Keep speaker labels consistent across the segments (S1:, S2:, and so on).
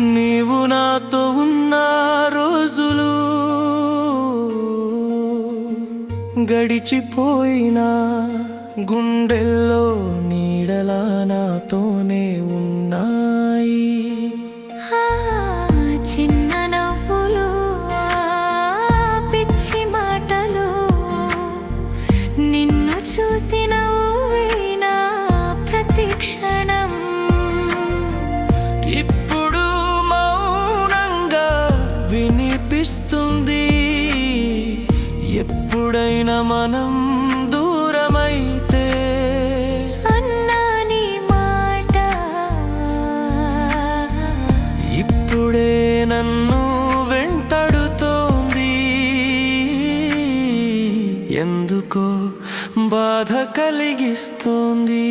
S1: నీవు నాతో ఉన్న రోజులు గడిచిపోయినా గుండెల్లో నీడలానా ఎప్పుడైనా మనం దూరమైతే
S2: అన్నా నీ మాట.
S1: ఇప్పుడే నన్ను వెంటాడుతోంది. ఎందుకో బాధ కలిగిస్తోంది.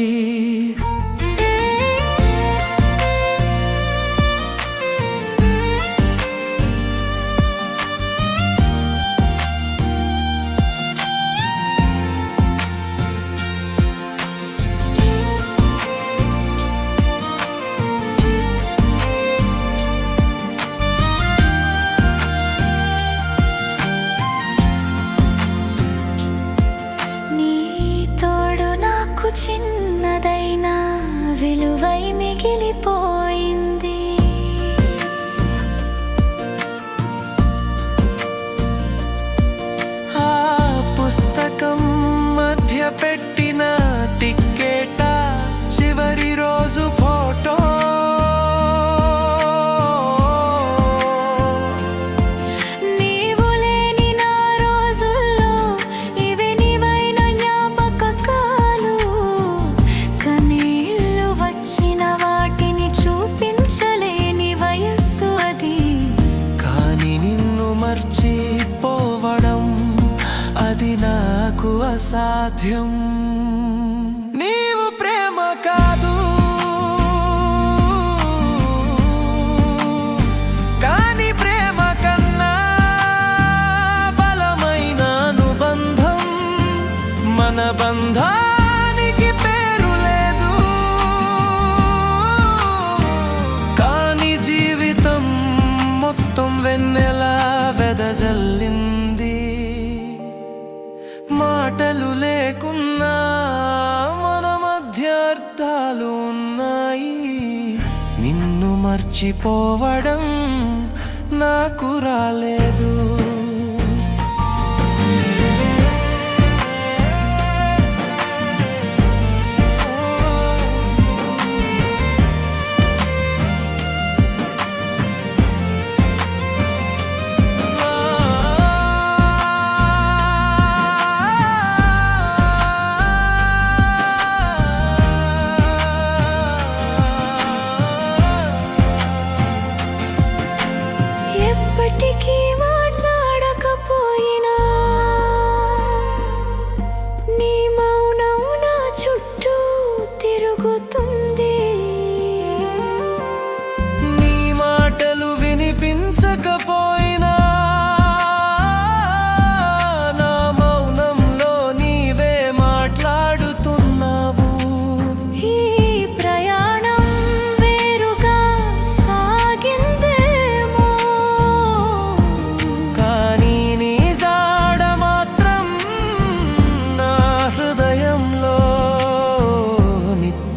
S2: నాకు చిన్నదైనా
S1: అసాధ్యం నీవు ప్రేమ కాదు. కానీ ప్రేమ కన్నా బలమైన అనుబంధం మన బంధానికి పేరు లేదు. కానీ జీవితం మొత్తం వెన్నెలా వెదజల్లింది. లేకున్నా మన మధ్య అర్థాలు ఉన్నాయి. నిన్ను మర్చిపోవడం నాకు రాలేదు.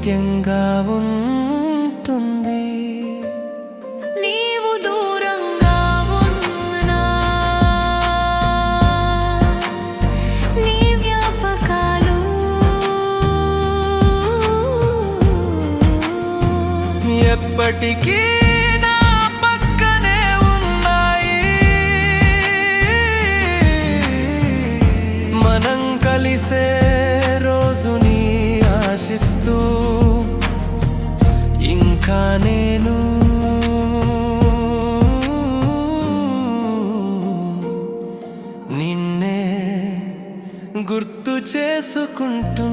S1: నిత్యంగా ఉంటుంది.
S2: నీవు దూరంగా ఉన్నా నీ జ్ఞాపకాలు
S1: ఎప్పటికీ నా పక్కనే ఉన్నాయి. మనం కలిసే రోజుని ఆశిస్తూ గుర్తు చేసుకుంటూ